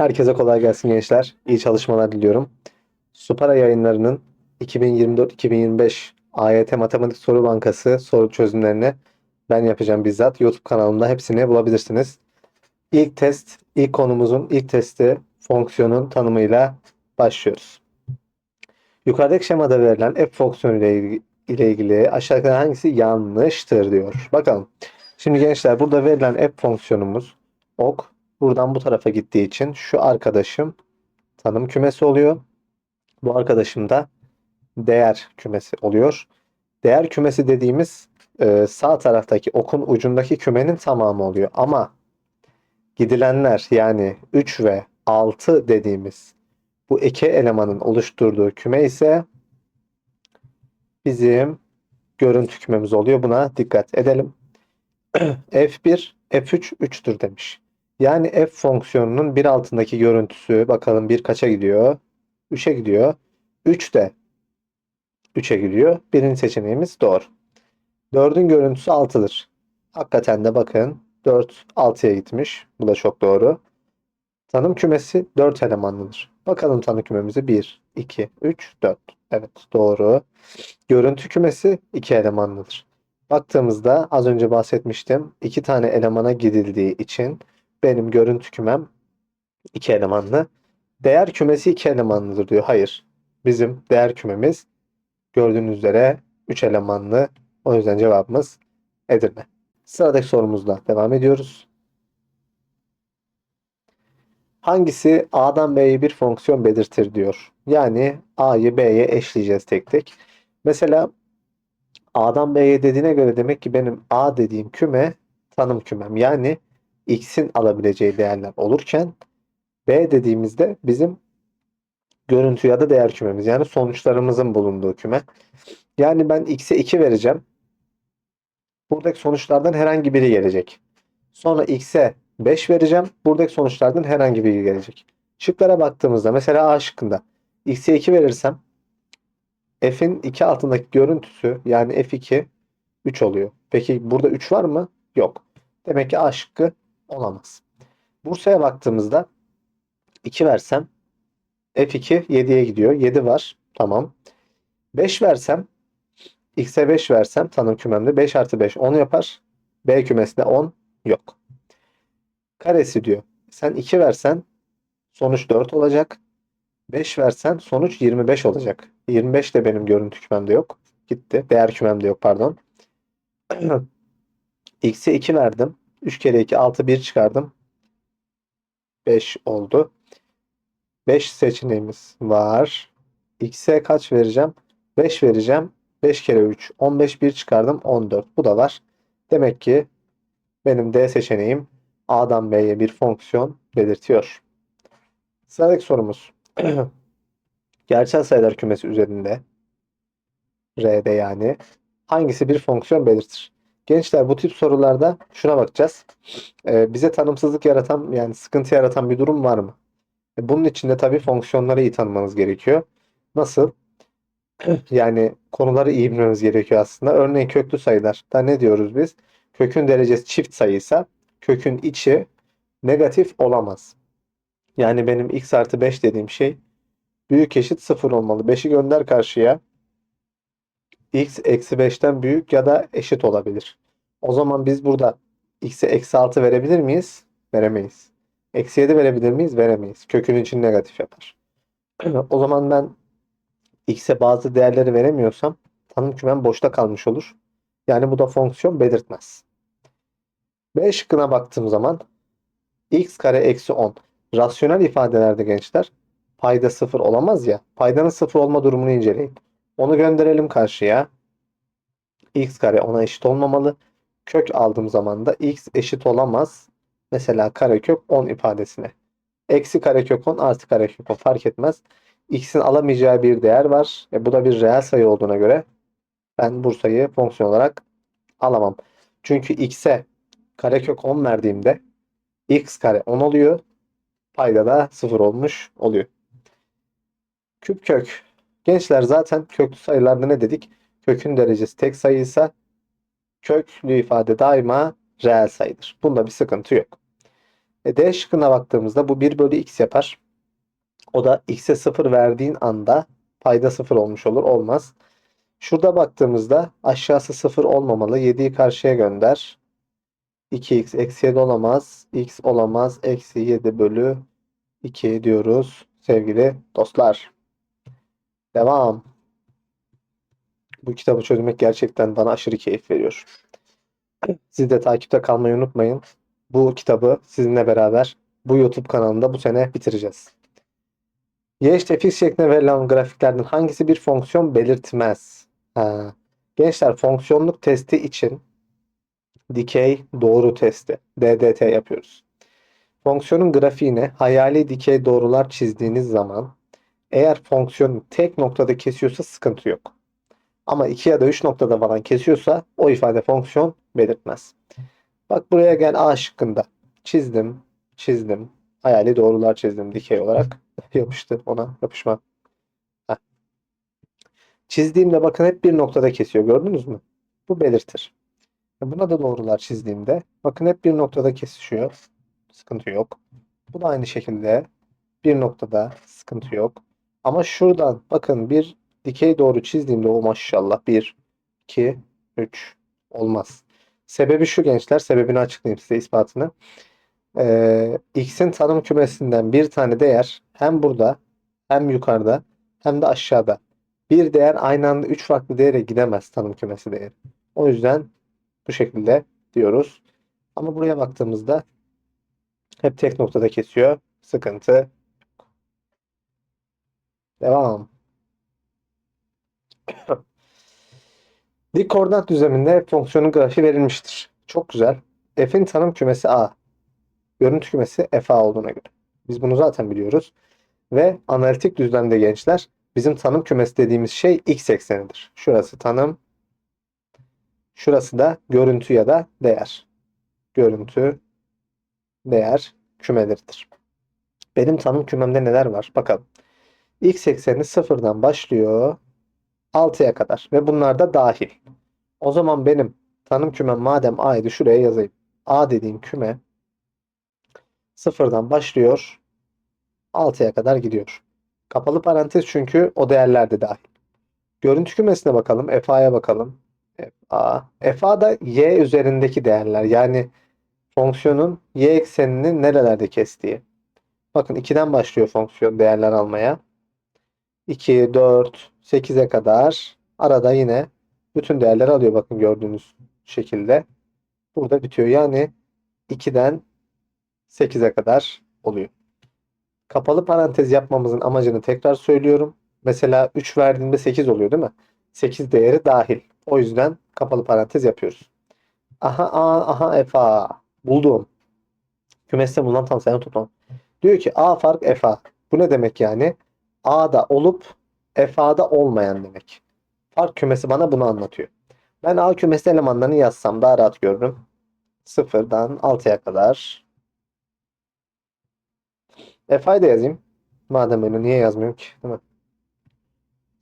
Herkese kolay gelsin gençler. İyi çalışmalar diliyorum. Supara yayınlarının 2024-2025 AYT Matematik Soru Bankası soru çözümlerini ben yapacağım bizzat. YouTube kanalımda hepsini bulabilirsiniz. İlk test, ilk konumuzun ilk testi fonksiyonun tanımıyla başlıyoruz. Yukarıdaki şemada verilen f fonksiyonu ile ilgili, ile ilgili aşağıdakilerden hangisi yanlıştır diyor. Bakalım. Şimdi gençler burada verilen f fonksiyonumuz ok buradan bu tarafa gittiği için şu arkadaşım tanım kümesi oluyor. Bu arkadaşım da değer kümesi oluyor. Değer kümesi dediğimiz e, sağ taraftaki okun ucundaki kümenin tamamı oluyor. Ama gidilenler yani 3 ve 6 dediğimiz bu iki elemanın oluşturduğu küme ise bizim görüntü kümemiz oluyor. Buna dikkat edelim. F1, F3, 3'tür demiş. Yani f fonksiyonunun bir altındaki görüntüsü bakalım bir kaça gidiyor? 3'e gidiyor. 3 de 3'e gidiyor. Birinci seçeneğimiz doğru. 4'ün görüntüsü 6'dır. Hakikaten de bakın 4 6'ya gitmiş. Bu da çok doğru. Tanım kümesi 4 elemanlıdır. Bakalım tanım kümemize 1, 2, 3, 4. Evet doğru. Görüntü kümesi 2 elemanlıdır. Baktığımızda az önce bahsetmiştim. 2 tane elemana gidildiği için benim görüntü kümem 2 elemanlı. Değer kümesi 2 elemanlıdır diyor. Hayır. Bizim değer kümemiz gördüğünüz üzere 3 elemanlı. O yüzden cevabımız Edirne. Sıradaki sorumuzla devam ediyoruz. Hangisi A'dan B'ye bir fonksiyon belirtir diyor. Yani A'yı B'ye eşleyeceğiz tek tek. Mesela A'dan B'ye dediğine göre demek ki benim A dediğim küme tanım kümem. Yani x'in alabileceği değerler olurken B dediğimizde bizim görüntü ya da değer kümemiz. Yani sonuçlarımızın bulunduğu küme. Yani ben x'e 2 vereceğim. Buradaki sonuçlardan herhangi biri gelecek. Sonra x'e 5 vereceğim. Buradaki sonuçlardan herhangi biri gelecek. Şıklara baktığımızda mesela A şıkkında x'e 2 verirsem f'in 2 altındaki görüntüsü yani f2 3 oluyor. Peki burada 3 var mı? Yok. Demek ki A şıkkı olamaz. Bursa'ya baktığımızda 2 versem F2 7'ye gidiyor. 7 var. Tamam. 5 versem X'e 5 versem tanım kümemde 5 artı 5 10 yapar. B kümesinde 10 yok. Karesi diyor. Sen 2 versen sonuç 4 olacak. 5 versen sonuç 25 olacak. 25 de benim görüntü kümemde yok. Gitti. Değer kümemde yok pardon. X'e 2 verdim. 3 kere 2 6 1 çıkardım. 5 oldu. 5 seçeneğimiz var. X'e kaç vereceğim? 5 vereceğim. 5 kere 3 15 1 çıkardım 14. Bu da var. Demek ki benim D seçeneğim A'dan B'ye bir fonksiyon belirtiyor. Sıradaki sorumuz. Gerçel sayılar kümesi üzerinde R'de yani hangisi bir fonksiyon belirtir? Gençler bu tip sorularda şuna bakacağız. Ee, bize tanımsızlık yaratan yani sıkıntı yaratan bir durum var mı? E, bunun için de tabii fonksiyonları iyi tanımanız gerekiyor. Nasıl? Yani konuları iyi bilmemiz gerekiyor aslında. Örneğin köklü sayılar. Da ne diyoruz biz? Kökün derecesi çift sayıysa kökün içi negatif olamaz. Yani benim x artı 5 dediğim şey büyük eşit 0 olmalı. 5'i gönder karşıya. x eksi 5'ten büyük ya da eşit olabilir. O zaman biz burada x'e eksi 6 verebilir miyiz? Veremeyiz. Eksi 7 verebilir miyiz? Veremeyiz. Kökün için negatif yapar. o zaman ben x'e bazı değerleri veremiyorsam tanım kümem boşta kalmış olur. Yani bu da fonksiyon belirtmez. B şıkkına baktığım zaman x kare eksi 10. Rasyonel ifadelerde gençler payda 0 olamaz ya. Paydanın 0 olma durumunu inceleyin. Onu gönderelim karşıya. x kare 10'a eşit olmamalı. Kök aldığım zaman da x eşit olamaz. Mesela karekök 10 ifadesine. Eksi karekök 10 artı karekök 10 fark etmez. X'in alamayacağı bir değer var. E bu da bir reel sayı olduğuna göre ben bu sayıyı fonksiyon olarak alamam. Çünkü x'e karekök 10 verdiğimde x kare 10 oluyor. Payda da 0 olmuş oluyor. Küp kök. Gençler zaten köklü sayılarda ne dedik? Kökün derecesi tek sayıysa köklü ifade daima reel sayıdır. Bunda bir sıkıntı yok. E, D şıkkına baktığımızda bu 1 bölü x yapar. O da x'e 0 verdiğin anda payda 0 olmuş olur. Olmaz. Şurada baktığımızda aşağısı 0 olmamalı. 7'yi karşıya gönder. 2x eksi 7 olamaz. x olamaz. Eksi 7 bölü 2 diyoruz sevgili dostlar. Devam. Bu kitabı çözmek gerçekten bana aşırı keyif veriyor. Siz de takipte kalmayı unutmayın. Bu kitabı sizinle beraber bu YouTube kanalında bu sene bitireceğiz. Y işte fx şeklinde verilen grafiklerden hangisi bir fonksiyon belirtmez? Ha. Gençler fonksiyonluk testi için dikey doğru testi DDT yapıyoruz. Fonksiyonun grafiğine hayali dikey doğrular çizdiğiniz zaman eğer fonksiyon tek noktada kesiyorsa sıkıntı yok. Ama iki ya da üç noktada falan kesiyorsa o ifade fonksiyon belirtmez. Bak buraya gel A şıkkında. Çizdim, çizdim. Hayali doğrular çizdim dikey olarak. Yapıştı ona yapışma. Heh. Çizdiğimde bakın hep bir noktada kesiyor. Gördünüz mü? Bu belirtir. Buna da doğrular çizdiğimde bakın hep bir noktada kesişiyor. Sıkıntı yok. Bu da aynı şekilde bir noktada sıkıntı yok. Ama şuradan bakın bir dikey doğru çizdiğimde o maşallah 1, 2, 3 olmaz. Sebebi şu gençler. Sebebini açıklayayım size ispatını. Ee, x'in tanım kümesinden bir tane değer hem burada hem yukarıda hem de aşağıda. Bir değer aynı anda 3 farklı değere gidemez tanım kümesi değeri. O yüzden bu şekilde diyoruz. Ama buraya baktığımızda hep tek noktada kesiyor. Sıkıntı. Devam. Dik koordinat düzleminde fonksiyonun grafiği verilmiştir. Çok güzel. F'in tanım kümesi A. Görüntü kümesi FA olduğuna göre. Biz bunu zaten biliyoruz. Ve analitik düzlemde gençler bizim tanım kümesi dediğimiz şey x eksenidir. Şurası tanım. Şurası da görüntü ya da değer. Görüntü, değer kümeleridir. Benim tanım kümemde neler var? Bakalım. X ekseni sıfırdan başlıyor 6'ya kadar ve bunlar da dahil. O zaman benim tanım kümem madem A'ydı şuraya yazayım. A dediğim küme sıfırdan başlıyor 6'ya kadar gidiyor. Kapalı parantez çünkü o değerler de dahil. Görüntü kümesine bakalım. FA'ya bakalım. FA. FA da y üzerindeki değerler. Yani fonksiyonun y eksenini nerelerde kestiği. Bakın 2'den başlıyor fonksiyon değerler almaya. 2, 4, 8'e kadar arada yine bütün değerleri alıyor bakın gördüğünüz şekilde. Burada bitiyor. Yani 2'den 8'e kadar oluyor. Kapalı parantez yapmamızın amacını tekrar söylüyorum. Mesela 3 verdiğinde 8 oluyor değil mi? 8 değeri dahil. O yüzden kapalı parantez yapıyoruz. Aha A, aha F A. Buldum. Kümeste bulunan tam sayı toplam. Diyor ki A fark F A. Bu ne demek yani? A'da olup FA'da olmayan demek. Fark kümesi bana bunu anlatıyor. Ben A kümesi elemanlarını yazsam daha rahat görürüm. Sıfırdan 6'ya kadar. Fa'yı da yazayım. Madem öyle niye yazmıyorum ki? Değil mi?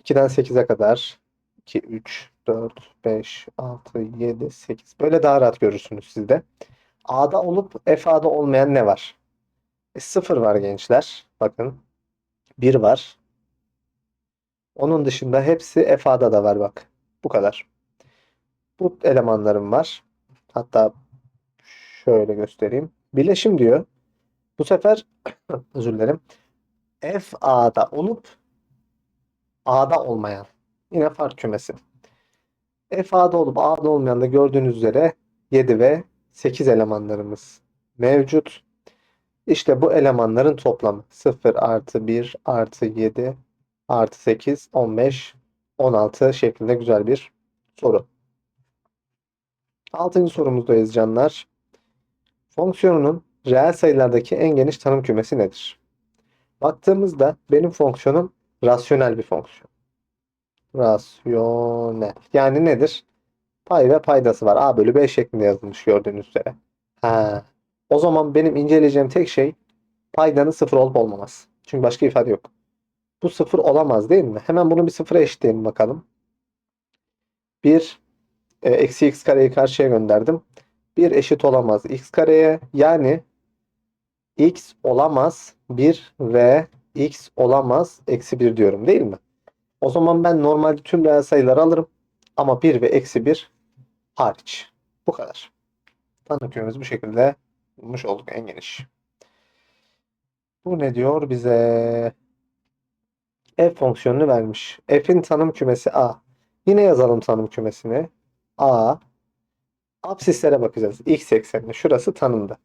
2'den 8'e kadar. 2, 3, 4, 5, 6, 7, 8. Böyle daha rahat görürsünüz siz de. A'da olup FA'da olmayan ne var? E, 0 var gençler. Bakın. 1 var. Onun dışında hepsi FA'da da var bak. Bu kadar. Bu elemanlarım var. Hatta şöyle göstereyim. Birleşim diyor. Bu sefer özür dilerim. FA'da olup A'da olmayan. Yine fark kümesi. FA'da olup A'da olmayan da gördüğünüz üzere 7 ve 8 elemanlarımız mevcut. İşte bu elemanların toplamı 0 artı 1 artı 7 artı 8 15 16 şeklinde güzel bir soru. Altıncı sorumuzdayız canlar. Fonksiyonunun reel sayılardaki en geniş tanım kümesi nedir? Baktığımızda benim fonksiyonum rasyonel bir fonksiyon. Rasyonel. Yani nedir? Pay ve paydası var. A bölü B şeklinde yazılmış gördüğünüz üzere. Ha. O zaman benim inceleyeceğim tek şey paydanın sıfır olup olmaması. Çünkü başka ifade yok. Bu sıfır olamaz değil mi? Hemen bunu bir sıfıra eşitleyelim bakalım. 1 e, eksi x kareyi karşıya gönderdim. 1 eşit olamaz x kareye. Yani x olamaz 1 ve x olamaz eksi 1 diyorum değil mi? O zaman ben normalde tüm reel sayıları alırım. Ama 1 ve eksi 1 hariç. Bu kadar. Kümemizi bu şekilde bulmuş olduk en geniş. Bu ne diyor bize? F fonksiyonunu vermiş. F'in tanım kümesi A. Yine yazalım tanım kümesini. A. Absislere bakacağız. X eksenine. Şurası tanımda.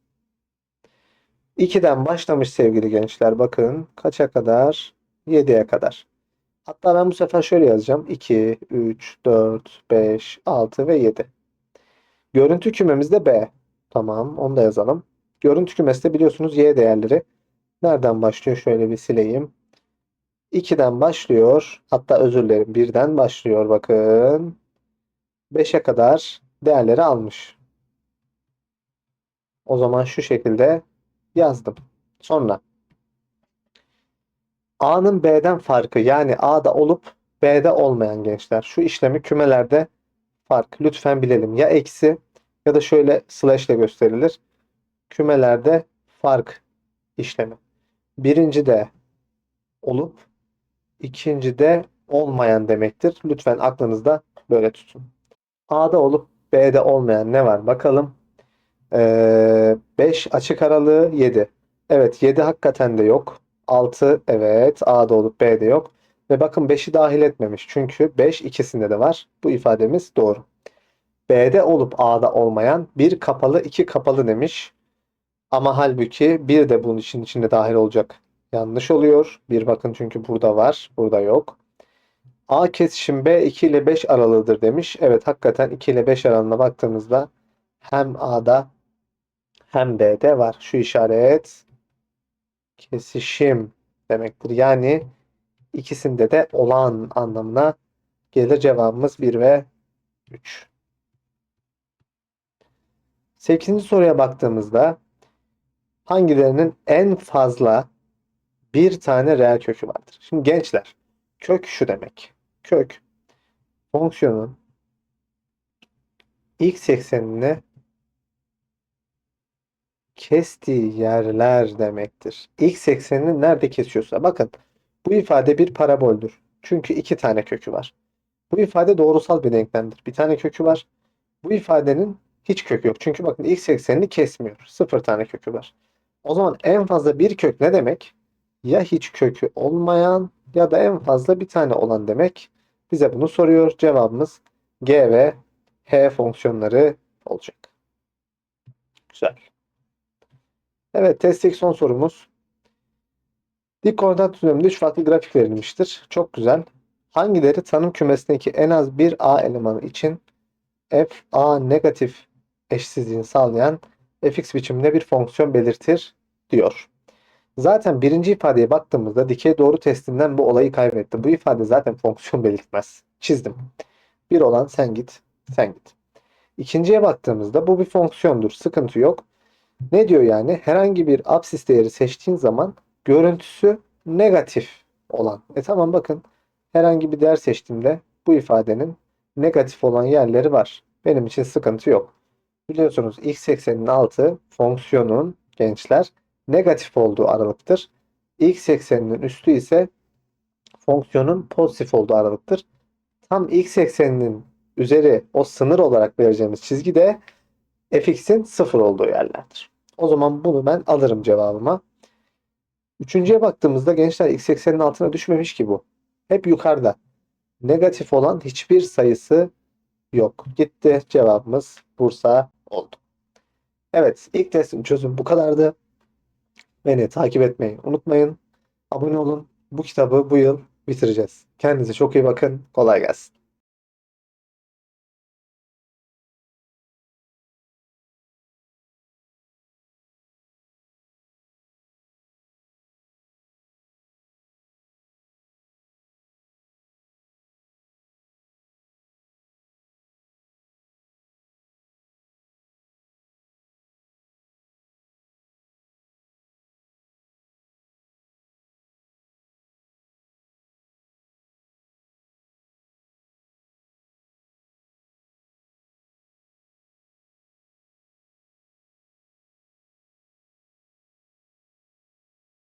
2'den başlamış sevgili gençler. Bakın kaça kadar? 7'ye kadar. Hatta ben bu sefer şöyle yazacağım. 2, 3, 4, 5, 6 ve 7. Görüntü kümemiz de B. Tamam onu da yazalım. Görüntü kümesi de biliyorsunuz Y değerleri. Nereden başlıyor? Şöyle bir sileyim. 2'den başlıyor. Hatta özür dilerim. 1'den başlıyor bakın. 5'e kadar değerleri almış. O zaman şu şekilde yazdım. Sonra A'nın B'den farkı yani A'da olup B'de olmayan gençler. Şu işlemi kümelerde fark. Lütfen bilelim. Ya eksi ya da şöyle slash ile gösterilir. Kümelerde fark işlemi. Birinci de olup ikinci de olmayan demektir. Lütfen aklınızda böyle tutun. A'da olup B'de olmayan ne var bakalım. Ee, 5 açık aralığı 7. Evet 7 hakikaten de yok. 6 evet A'da olup B'de yok. Ve bakın 5'i dahil etmemiş. Çünkü 5 ikisinde de var. Bu ifademiz doğru. B'de olup A'da olmayan bir kapalı iki kapalı demiş. Ama halbuki bir de bunun için içinde dahil olacak. Yanlış oluyor. Bir bakın çünkü burada var. Burada yok. A kesişim B 2 ile 5 aralığıdır demiş. Evet hakikaten 2 ile 5 aralığına baktığımızda hem A'da hem B'de var. Şu işaret kesişim demektir. Yani ikisinde de olan anlamına gelir cevabımız 1 ve 3. 8. soruya baktığımızda hangilerinin en fazla bir tane reel kökü vardır? Şimdi gençler kök şu demek. Kök fonksiyonun x eksenine kestiği yerler demektir. X eksenini nerede kesiyorsa. Bakın bu ifade bir paraboldür. Çünkü iki tane kökü var. Bu ifade doğrusal bir denklemdir. Bir tane kökü var. Bu ifadenin hiç kökü yok. Çünkü bakın x eksenini kesmiyor. Sıfır tane kökü var. O zaman en fazla bir kök ne demek? Ya hiç kökü olmayan ya da en fazla bir tane olan demek. Bize bunu soruyor. Cevabımız G ve H fonksiyonları olacak. Güzel. Evet testteki son sorumuz. Dik koordinat düzleminde 3 farklı grafik verilmiştir. Çok güzel. Hangileri tanım kümesindeki en az bir A elemanı için f a negatif eşsizliğini sağlayan fx biçiminde bir fonksiyon belirtir diyor. Zaten birinci ifadeye baktığımızda dikey doğru testinden bu olayı kaybetti. Bu ifade zaten fonksiyon belirtmez. Çizdim. Bir olan sen git, sen git. İkinciye baktığımızda bu bir fonksiyondur. Sıkıntı yok. Ne diyor yani? Herhangi bir absis değeri seçtiğin zaman görüntüsü negatif olan. E tamam bakın herhangi bir değer seçtiğimde bu ifadenin negatif olan yerleri var. Benim için sıkıntı yok. Biliyorsunuz x ekseninin altı fonksiyonun gençler negatif olduğu aralıktır. X ekseninin üstü ise fonksiyonun pozitif olduğu aralıktır. Tam x ekseninin üzeri o sınır olarak vereceğimiz çizgi de fx'in sıfır olduğu yerlerdir. O zaman bunu ben alırım cevabıma. Üçüncüye baktığımızda gençler x eksenin altına düşmemiş ki bu. Hep yukarıda. Negatif olan hiçbir sayısı yok. Gitti. Cevabımız Bursa oldu. Evet ilk testin çözüm bu kadardı. Beni takip etmeyi unutmayın. Abone olun. Bu kitabı bu yıl bitireceğiz. Kendinize çok iyi bakın. Kolay gelsin.